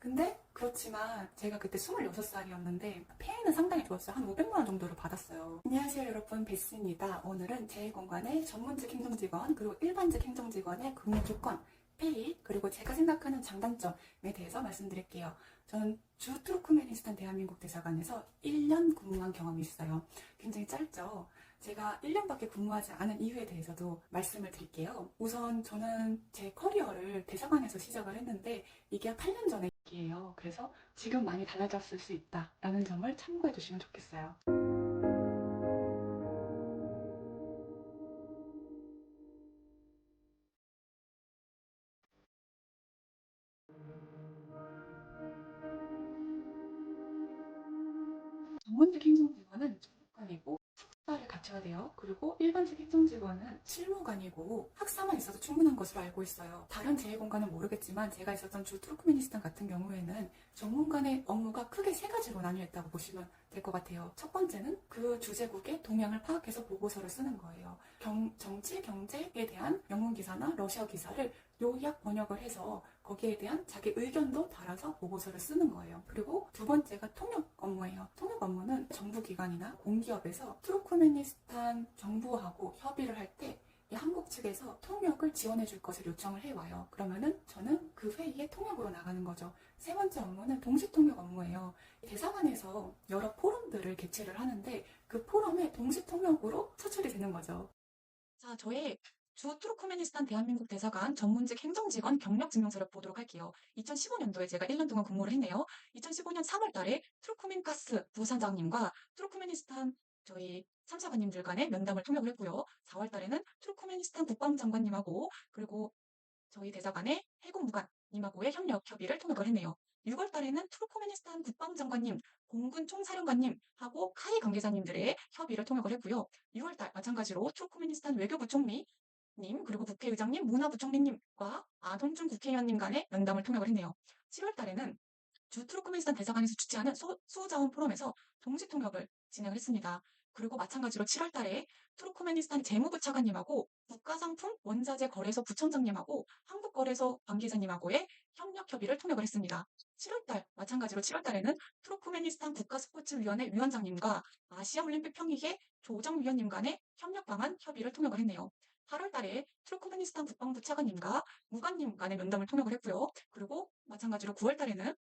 근데 그렇지만 제가 그때 26살이었는데 페이는 상당히 좋았어요. 한 500만 원 정도를 받았어요. 안녕하세요 여러분 베스입니다. 오늘은 제1공간의 전문직 행정직원 그리고 일반직 행정직원의 근무 조건 페이 그리고 제가 생각하는 장단점에 대해서 말씀드릴게요. 저는 주 투르크메니스탄 대한민국 대사관에서 1년 근무한 경험이 있어요. 굉장히 짧죠. 제가 1년밖에 근무하지 않은 이유에 대해서도 말씀을 드릴게요. 우선 저는 제 커리어를 대사관에서 시작을 했는데 이게 8년 전에 얘기예요. 그래서 지금 많이 달라졌을 수 있다라는 점을 참고해 주시면 좋겠어요. 행정직원은 전문관이고 학사를 갖춰야 돼요. 그리고 일반직 행정직원은 실무관이고 학사만 있어도 충분한 것으로 알고 있어요. 다른 제1공간은 모르겠지만 제가 있었던 주 투르크메니스탄 같은 경우에는 전문관의 업무가 크게 세 가지로 나뉘었다고 보시면 될 것 같아요. 첫 번째는 그 주재국의 동향을 파악해서 보고서를 쓰는 거예요. 경- 정치, 경제에 대한 영문 기사나 러시아 기사를 요약 번역을 해서 거기에 대한 자기 의견도 달아서 보고서를 쓰는 거예요. 그리고 두 번째가 통역 업무예요. 통역 업무는 정부기관이나 공기업에서 투르크메니스탄 정부하고 협의를 할때이 한국 측에서 통역을 지원해 줄 것을 요청을 해와요. 그러면은 저는 그 회의에 통역으로 나가는 거죠. 세 번째 업무는 동시통역 업무예요. 대사관에서 여러 포럼들을 개최를 하는데 그 포럼에 동시통역으로 차출이 되는 거죠. 자, 저의 주 투르크메니스탄 대한민국 대사관 전문직 행정직원 경력 증명서를 보도록 할게요. 2015년도에 제가 1년 동안 근무를 했네요. 2015년 3월 달에 투르크멘가스 부사장님과 투르크메니스탄 저희 참사관님들 간의 면담을 통역을 했고요. 4월 달에는 투르크메니스탄 국방장관님하고 그리고 저희 대사관의 해군무관님하고의 협력 협의를 통역을 했네요. 6월 달에는 투르크메니스탄 국방장관님, 공군 총사령관님 하고 카이 관계자님들의 협의를 통역을 했고요. 6월 달 마찬가지로 투르크메니스탄 외교부 총리 님, 그리고 국회의장님, 문화부총리님과 아동준 국회의원님 간의 면담을 통역을 했네요. 7월 달에는 주 투르크메니스탄 대사관에서 주최하는 소, 수자원 포럼에서 동시 통역을 진행을 했습니다. 그리고 마찬가지로 7월 달에 투르크메니스탄 재무부 차관님하고 국가상품 원자재 거래소 부청장님하고 한국거래소 관계자님하고의 협력 협의를 통역을 했습니다. 7월 달 마찬가지로 7월 달에는 투르크메니스탄 국가스포츠위원회 위원장님과 아시아올림픽 평의회 조정위원님 간의 협력 방안 협의를 통역을 했네요. 8월 달에 투르크메니스탄 국방부 차관님과 무관님 간의 면담을 통역을 했고요. 그리고 마찬가지로 9월 달에는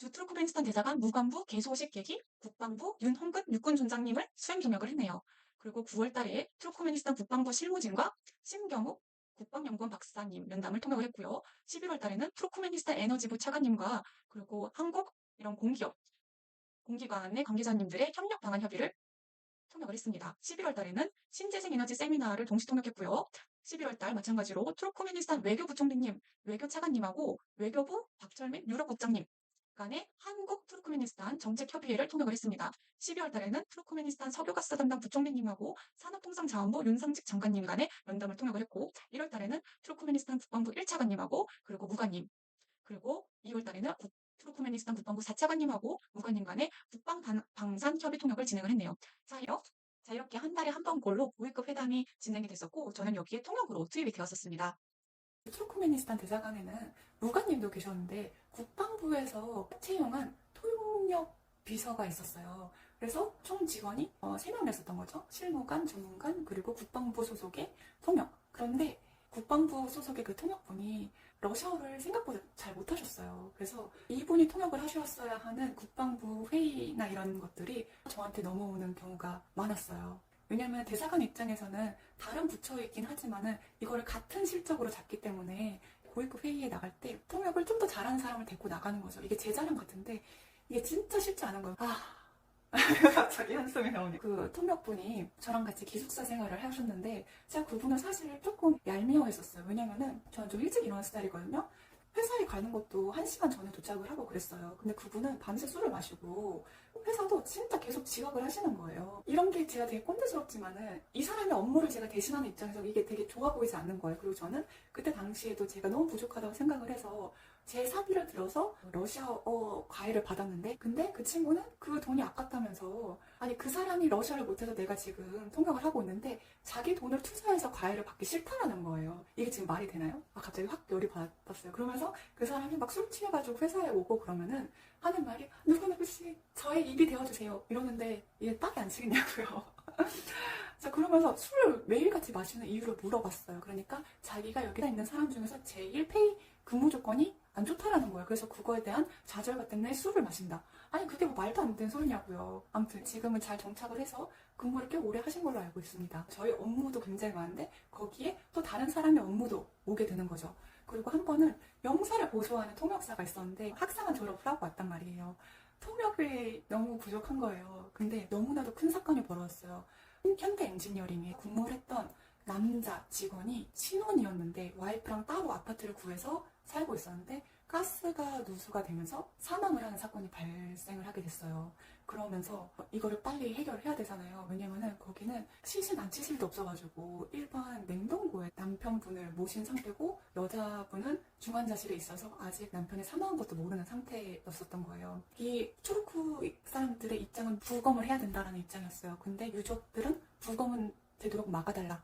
주 투르크메니스탄 대사관 무관부 개소식 계기 국방부 윤홍근 육군 존장님을 수행 경력을 했네요. 그리고 9월 달에 투르크메니스탄 국방부 실무진과 심경욱 국방연구원 박사님 면담을 통역을 했고요. 11월 달에는 투르크메니스탄 에너지부 차관님과 그리고 한국 이런 공기업 공기관의 관계자님들의 협력 방안 협의를 통역을 했습니다. 11월 달에는 신재생 에너지 세미나를 동시 통역했고요. 11월 달 마찬가지로 투르크메니스탄 외교부총리님, 외교차관님하고 외교부 박철민 유럽국장님 간의 한국 투르크메니스탄 정책협의회를 통역을 했습니다. 12월 달에는 투르크메니스탄 석유가스 담당 부총리님하고 산업통상자원부 윤상직 장관님 간의 면담을 통역을 했고 1월 달에는 투르크메니스탄 국방부 1차관님하고 그리고 무관님 그리고 2월 달에는 국- 투르크메니스탄 국방부 4차관님하고 무관님 간의 국방 방- 방산 협의 통역을 진행을 했네요. 자, 이렇게, 자, 이렇게 한 달에 한 번꼴로 고위급 회담이 진행이 됐었고 저는 여기에 통역으로 투입이 되었었습니다. 투르크메니스탄 대사관에는 무관님도 계셨는데 국방부에서 채용한 통역 비서가 있었어요. 그래서 총 직원이 어, 3명 됐었던 거죠. 실무관, 전문관, 그리고 국방부 소속의 통역. 그런데 국방부 소속의 그 통역분이 러시아어를 생각보다 잘 못하셨어요. 그래서 이분이 통역을 하셨어야 하는 국방부 회의나 이런 것들이 저한테 넘어오는 경우가 많았어요. 왜냐하면 대사관 입장에서는 다른 부처이긴 하지만은 이거를 같은 실적으로 잡기 때문에 고위급 회의에 나갈 때 통역을 좀 더 잘하는 사람을 데리고 나가는 거죠. 이게 제 자랑 같은데 이게 진짜 쉽지 않은 거예요. 아. 갑자기 한숨이 나오네. 그 통역분이 저랑 같이 기숙사 생활을 하셨는데 제가 그분을 사실 조금 얄미워했었어요. 왜냐면은 저는 좀 일찍 일어나는 스타일이거든요. 회사에 가는 것도 한 시간 전에 도착을 하고 그랬어요. 근데 그분은 밤새 술을 마시고 회사도 진짜 계속 지각을 하시는 거예요. 이런 게 제가 되게 꼰대스럽지만은 이 사람의 업무를 제가 대신하는 입장에서 이게 되게 좋아 보이지 않는 거예요. 그리고 저는 그때 당시에도 제가 너무 부족하다고 생각을 해서 제 사비를 들어서 러시아어 과외를 받았는데 근데 그 친구는 그 돈이 아깝다면서 아니 그 사람이 러시아를 못해서 내가 지금 통역을 하고 있는데 자기 돈을 투자해서 과외를 받기 싫다라는 거예요. 이게 지금 말이 되나요? 아 갑자기 확 열이 받았어요. 그러면서 그 사람이 막 술 취해가지고 회사에 오고 그러면은 하는 말이 누구누구 씨 저의 입이 되어주세요 이러는데 이게 딱이 안 치겠냐고요. 자 그러면서 술을 매일같이 마시는 이유를 물어봤어요. 그러니까 자기가 여기에 있는 사람 중에서 제일 페이 근무 조건이 안 좋다라는 거예요. 그래서 그거에 대한 좌절감 때문에 술을 마신다. 아니 그게 뭐 말도 안 되는 소리냐고요. 아무튼 지금은 잘 정착을 해서 근무를 꽤 오래 하신 걸로 알고 있습니다. 저희 업무도 굉장히 많은데 거기에 또 다른 사람의 업무도 오게 되는 거죠. 그리고 한 번은 영사를 보조하는 통역사가 있었는데 학사만 졸업을 하고 왔단 말이에요. 통역이 너무 부족한 거예요. 근데 너무나도 큰 사건이 벌어졌어요. 현대 엔지니어링에 근무를 했던 남자 직원이 신혼이었는데 와이프랑 따로 아파트를 구해서 살고 있었는데 가스가 누수가 되면서 사망을 하는 사건이 발생을 하게 됐어요. 그러면서 이거를 빨리 해결을 해야 되잖아요. 왜냐면은 거기는 치실 난치실도 없어가지고 일반 냉동고에 남편분을 모신 상태고 여자분은 중환자실에 있어서 아직 남편이 사망한 것도 모르는 상태였었던 거예요. 이 투르크 사람들의 입장은 부검을 해야 된다라는 입장이었어요. 근데 유족들은 부검은 되도록 막아달라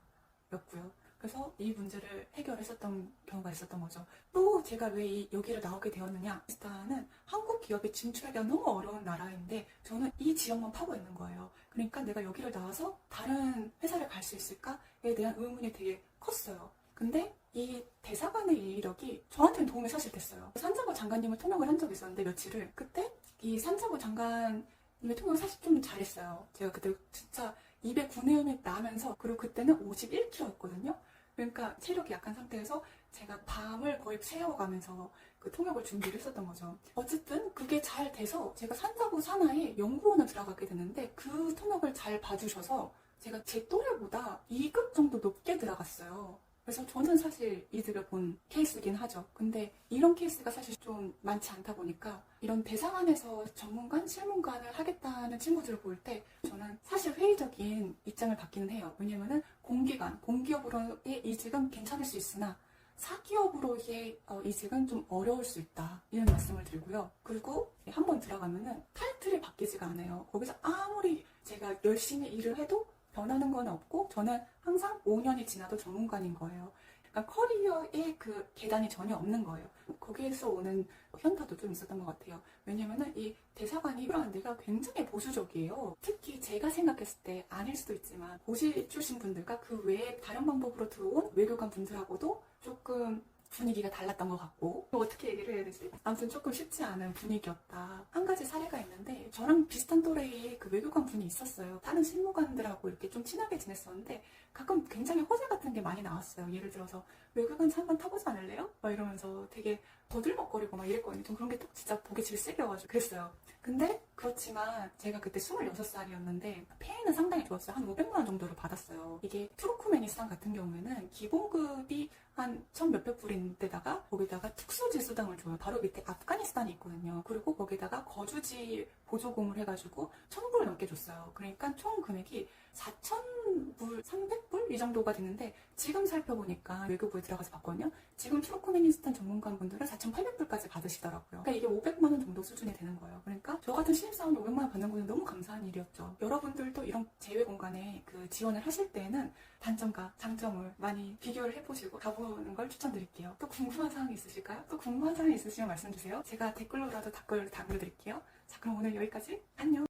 였고요. 그래서 이 문제를 해결했었던 경우가 있었던 거죠. 또 제가 왜 이- 여기를 나오게 되었느냐? 스타는 한국 기업에 진출하기가 너무 어려운 나라인데 저는 이 지역만 파고 있는 거예요. 그러니까 내가 여기를 나와서 다른 회사를 갈 수 있을까에 대한 의문이 되게 컸어요. 근데 이 대사관의 이력이 저한테는 도움이 사실 됐어요. 산자부 장관님을 통역을 한 적이 있었는데 며칠을 그때 이 산자부 장관님의 통역을 사실 좀 잘했어요. 제가 그때 진짜 입에 구내음이 나면서 그리고 그때는 51kg였거든요. 그러니까 체력이 약한 상태에서 제가 밤을 거의 새워가면서 그 통역을 준비를 했었던 거죠. 어쨌든 그게 잘 돼서 제가 산자부 산하에 연구원을 들어가게 됐는데 그 통역을 잘 봐주셔서 제가 제 또래보다 2급 정도 높게 들어갔어요. 그래서 저는 사실 이득을 본 케이스긴 하죠. 근데 이런 케이스가 사실 좀 많지 않다 보니까 이런 대상안에서 전문관, 실문관을 하겠다는 친구들을 볼 때 저는 사실 회의적인 입장을 받기는 해요. 왜냐면은 공기관, 공기업으로의 이직은 괜찮을 수 있으나 사기업으로의 어, 이직은 좀 어려울 수 있다. 이런 말씀을 드리고요. 그리고 한 번 들어가면은 타이틀이 바뀌지가 않아요. 거기서 아무리 제가 열심히 일을 해도 변하는 건 없고 저는 항상 5년이 지나도 전문가인 거예요. 그러니까 커리어의 그 계단이 전혀 없는 거예요. 거기에서 오는 현타도 좀 있었던 것 같아요. 왜냐면은 이 대사관이 데가 굉장히 보수적이에요. 특히 제가 생각했을 때 아닐 수도 있지만 고시 출신 분들과 그 외에 다른 방법으로 들어온 외교관 분들하고도 조금 분위기가 달랐던 것 같고 어떻게 얘기를 해야 되지? 아무튼 조금 쉽지 않은 분위기였다. 한 가지 사례가 있는데 저랑 비슷한 또래의 그 외교관 분이 있었어요. 다른 실무관들하고 이렇게 좀 친하게 지냈었는데 가끔 굉장히 허세 같은 게 많이 나왔어요. 예를 들어서 외교관 차 한번 타보지 않을래요? 막 이러면서 되게 더들먹거리고 막 이랬거든요. 좀 그런 게 딱 진짜 보기 질색이어가지고 그랬어요. 근데 그렇지만 제가 그때 26살이었는데 페이는 상당히 좋았어요. 한 500만 원 정도를 받았어요. 이게 투르크메니스탄 같은 경우에는 기본급이 한 천 몇백 불인데다가 거기다가 특수지수당을 줘요. 바로 밑에 아프가니스탄이 있거든요. 그리고 거기다가 거주지 보조금을 해가지고 천불 넘게 줬어요. 그러니까 총 금액이 4,000불, 300불 이 정도가 되는데 지금 살펴보니까 외교부에 들어가서 봤거든요. 지금 투르크메니스탄 전문가분들은 4,800불까지 받으시더라고요. 그러니까 이게 500만 원 정도 수준이 되는 거예요. 그러니까 저 같은 신입사원이 500만 원 받는 거는 너무 감사한 일이었죠. 여러분들도 이런 제외 공간에 그 지원을 하실 때에는 단점과 장점을 많이 비교를 해보시고 가보는 걸 추천드릴게요. 또 궁금한 사항이 있으실까요? 또 궁금한 사항이 있으시면 말씀 주세요. 제가 댓글로라도 댓글 남겨드릴게요. 자, 그럼 오늘 여기까지 안녕.